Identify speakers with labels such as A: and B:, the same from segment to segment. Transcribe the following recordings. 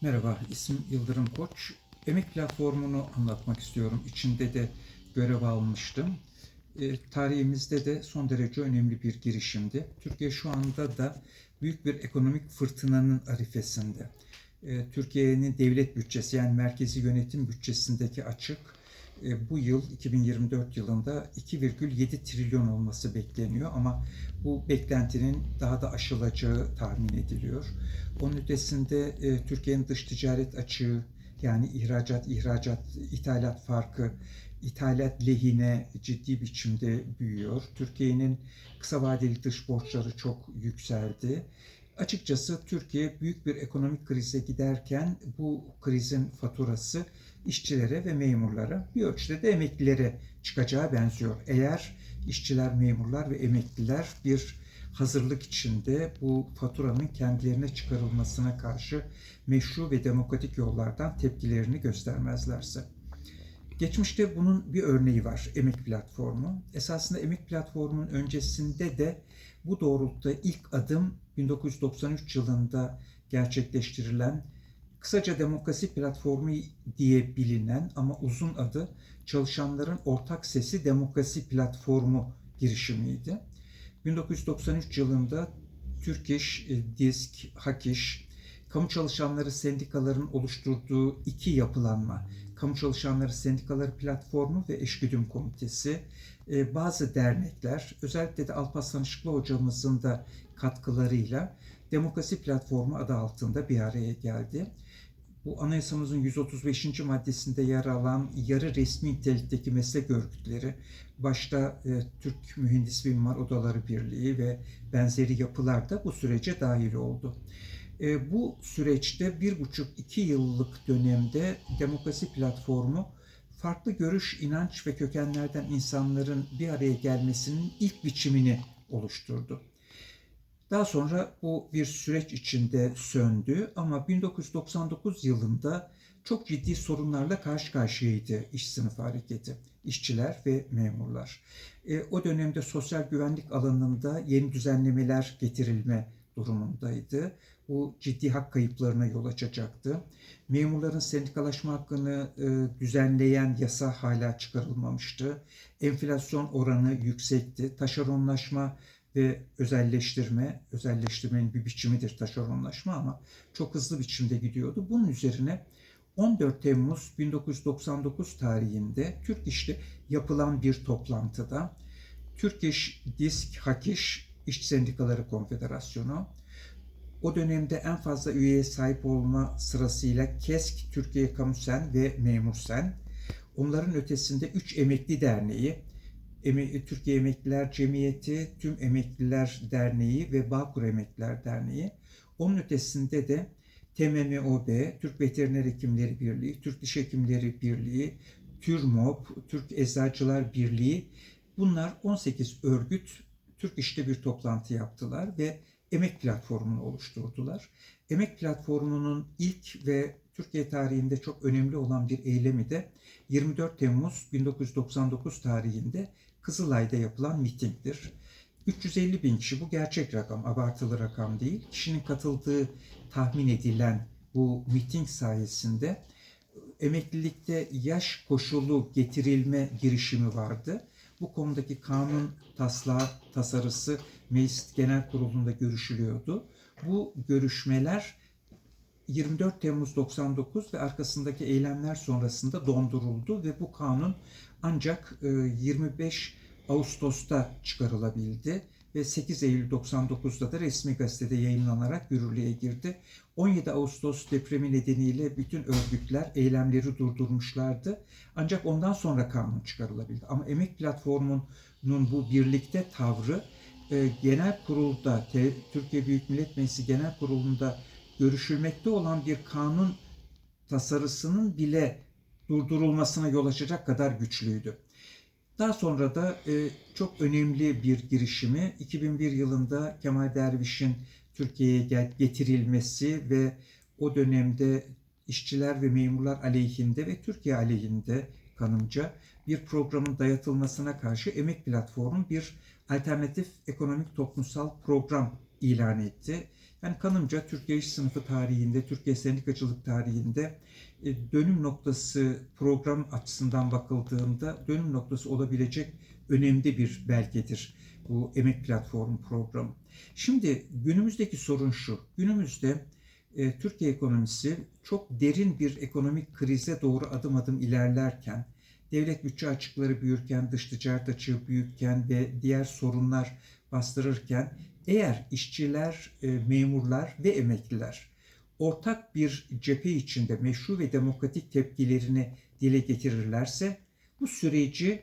A: Merhaba, ismim Yıldırım Koç. Emek platformunu anlatmak istiyorum. İçinde de görev almıştım. E, tarihimizde de son derece önemli bir girişimdi. Türkiye şu anda da büyük bir ekonomik fırtınanın arifesinde. E, Türkiye'nin devlet bütçesi yani merkezi yönetim bütçesindeki açık bu yıl 2024 yılında 2,7 trilyon olması bekleniyor ama bu beklentinin daha da aşılacağı tahmin ediliyor. Onun ötesinde e, Türkiye'nin dış ticaret açığı yani ihracat, ihracat, ithalat farkı, ithalat lehine ciddi biçimde büyüyor. Türkiye'nin kısa vadeli dış borçları çok yükseldi. Açıkçası Türkiye büyük bir ekonomik krize giderken bu krizin faturası işçilere ve memurlara bir ölçüde de emeklilere çıkacağı benziyor. Eğer işçiler, memurlar ve emekliler bir hazırlık içinde bu faturanın kendilerine çıkarılmasına karşı meşru ve demokratik yollardan tepkilerini göstermezlerse. Geçmişte bunun bir örneği var, Emek Platformu. Esasında Emek Platformu'nun öncesinde de bu doğrultuda ilk adım 1993 yılında gerçekleştirilen kısaca demokrasi platformu diye bilinen ama uzun adı Çalışanların Ortak Sesi Demokrasi Platformu girişimiydi. 1993 yılında Türk İş, DİSK, HAK İş, kamu çalışanları sendikaların oluşturduğu iki yapılanma, Kamu Çalışanları Sendikaları Platformu ve Eşgüdüm Komitesi, e, bazı dernekler, özellikle de Alparslan Işıklı hocamızın da katkılarıyla Demokrasi Platformu adı altında bir araya geldi. Bu anayasamızın 135. maddesinde yer alan yarı resmi nitelikteki meslek örgütleri, başta e, Türk Mühendis ve Mimar Odaları Birliği ve benzeri yapılar da bu sürece dahil oldu. E, bu süreçte bir buçuk iki yıllık dönemde demokrasi platformu farklı görüş, inanç ve kökenlerden insanların bir araya gelmesinin ilk biçimini oluşturdu. Daha sonra bu bir süreç içinde söndü ama 1999 yılında çok ciddi sorunlarla karşı karşıyaydı iş sınıfı hareketi, işçiler ve memurlar. E, o dönemde sosyal güvenlik alanında yeni düzenlemeler getirilme durumundaydı. Bu ciddi hak kayıplarına yol açacaktı. Memurların sendikalaşma hakkını e, düzenleyen yasa hala çıkarılmamıştı. Enflasyon oranı yüksekti. Taşeronlaşma ve özelleştirme, özelleştirmenin bir biçimidir taşeronlaşma ama çok hızlı biçimde gidiyordu. Bunun üzerine 14 Temmuz 1999 tarihinde Türk İş'te yapılan bir toplantıda Türk İş, DİSK, HAKİŞ, İş Sendikaları Konfederasyonu, o dönemde en fazla üyeye sahip olma sırasıyla KESK, Türkiye Kamusen ve Memursen, onların ötesinde 3 emekli derneği, Türkiye Emekliler Cemiyeti, Tüm Emekliler Derneği ve Bağkur Emekliler Derneği. Onun ötesinde de TMMOB, Türk Veteriner Hekimleri Birliği, Türk Diş Hekimleri Birliği, TÜRMOP, Türk Eczacılar Birliği. Bunlar 18 örgüt Türk İş'te bir toplantı yaptılar ve Emek Platformu'nu oluşturdular. Emek Platformu'nun ilk ve Türkiye tarihinde çok önemli olan bir eylemi de 24 Temmuz 1999 tarihinde Kızılay'da yapılan mitingdir. 350 bin kişi bu gerçek rakam, abartılı rakam değil. Kişinin katıldığı tahmin edilen bu miting sayesinde emeklilikte yaş koşulu getirilme girişimi vardı. Bu konudaki kanun taslağı tasarısı Meclis Genel Kurulu'nda görüşülüyordu. Bu görüşmeler 24 Temmuz 99 ve arkasındaki eylemler sonrasında donduruldu ve bu kanun ancak 25 e, Ağustos'ta çıkarılabildi ve 8 Eylül 99'da da resmi gazetede yayınlanarak yürürlüğe girdi. 17 Ağustos depremi nedeniyle bütün örgütler eylemleri durdurmuşlardı. Ancak ondan sonra kanun çıkarılabildi. Ama Emek Platformu'nun bu birlikte tavrı e, genel kurulda, Türkiye Büyük Millet Meclisi Genel Kurulu'nda görüşülmekte olan bir kanun tasarısının bile durdurulmasına yol açacak kadar güçlüydü. Daha sonra da e, çok önemli bir girişimi 2001 yılında Kemal Derviş'in Türkiye'ye getirilmesi ve o dönemde işçiler ve memurlar aleyhinde ve Türkiye aleyhinde kanımca bir programın dayatılmasına karşı Emek Platformu bir alternatif ekonomik toplumsal program ilan etti. Yani kanımca Türkiye İş Sınıfı tarihinde, Türkiye Sendikacılık tarihinde e, dönüm noktası program açısından bakıldığında dönüm noktası olabilecek önemli bir belgedir bu emek platformu programı. Şimdi günümüzdeki sorun şu. Günümüzde e, Türkiye ekonomisi çok derin bir ekonomik krize doğru adım adım ilerlerken, devlet bütçe açıkları büyürken, dış ticaret açığı büyürken ve diğer sorunlar bastırırken eğer işçiler, e, memurlar ve emekliler ortak bir cephe içinde meşru ve demokratik tepkilerini dile getirirlerse bu süreci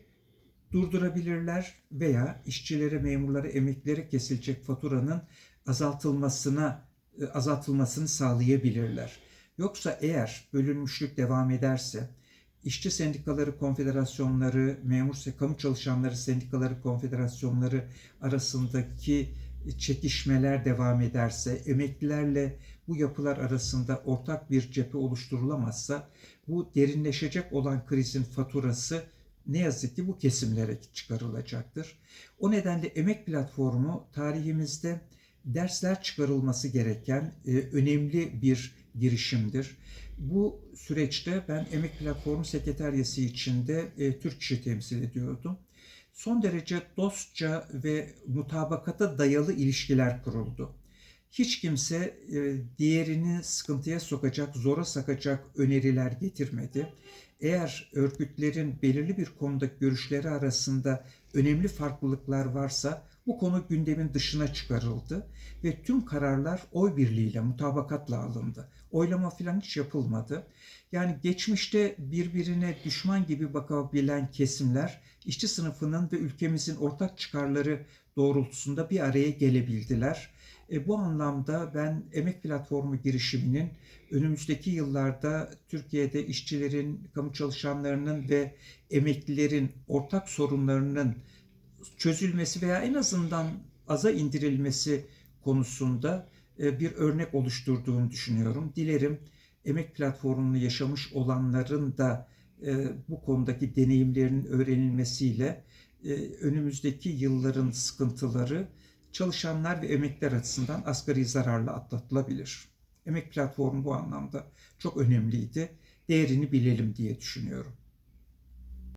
A: durdurabilirler veya işçilere, memurlara, emeklilere kesilecek faturanın azaltılmasına e, azaltılmasını sağlayabilirler. Yoksa eğer bölünmüşlük devam ederse işçi sendikaları konfederasyonları, memur kamu çalışanları sendikaları konfederasyonları arasındaki çekişmeler devam ederse, emeklilerle bu yapılar arasında ortak bir cephe oluşturulamazsa bu derinleşecek olan krizin faturası ne yazık ki bu kesimlere çıkarılacaktır. O nedenle emek platformu tarihimizde dersler çıkarılması gereken e, önemli bir girişimdir. Bu süreçte ben Emek Platformu Sekreteryası içinde e, Türk işi temsil ediyordum. Son derece dostça ve mutabakata dayalı ilişkiler kuruldu. Hiç kimse e, diğerini sıkıntıya sokacak, zora sakacak öneriler getirmedi. Eğer örgütlerin belirli bir konuda görüşleri arasında önemli farklılıklar varsa bu konu gündemin dışına çıkarıldı ve tüm kararlar oy birliğiyle, mutabakatla alındı. Oylama falan hiç yapılmadı. Yani geçmişte birbirine düşman gibi bakabilen kesimler işçi sınıfının ve ülkemizin ortak çıkarları doğrultusunda bir araya gelebildiler. E, bu anlamda ben emek platformu girişiminin önümüzdeki yıllarda Türkiye'de işçilerin, kamu çalışanlarının ve emeklilerin ortak sorunlarının çözülmesi veya en azından aza indirilmesi konusunda e, bir örnek oluşturduğunu düşünüyorum. Dilerim emek platformunu yaşamış olanların da e, bu konudaki deneyimlerinin öğrenilmesiyle e, önümüzdeki yılların sıkıntıları çalışanlar ve emekler açısından asgari zararla atlatılabilir. Emek platformu bu anlamda çok önemliydi. Değerini bilelim diye düşünüyorum.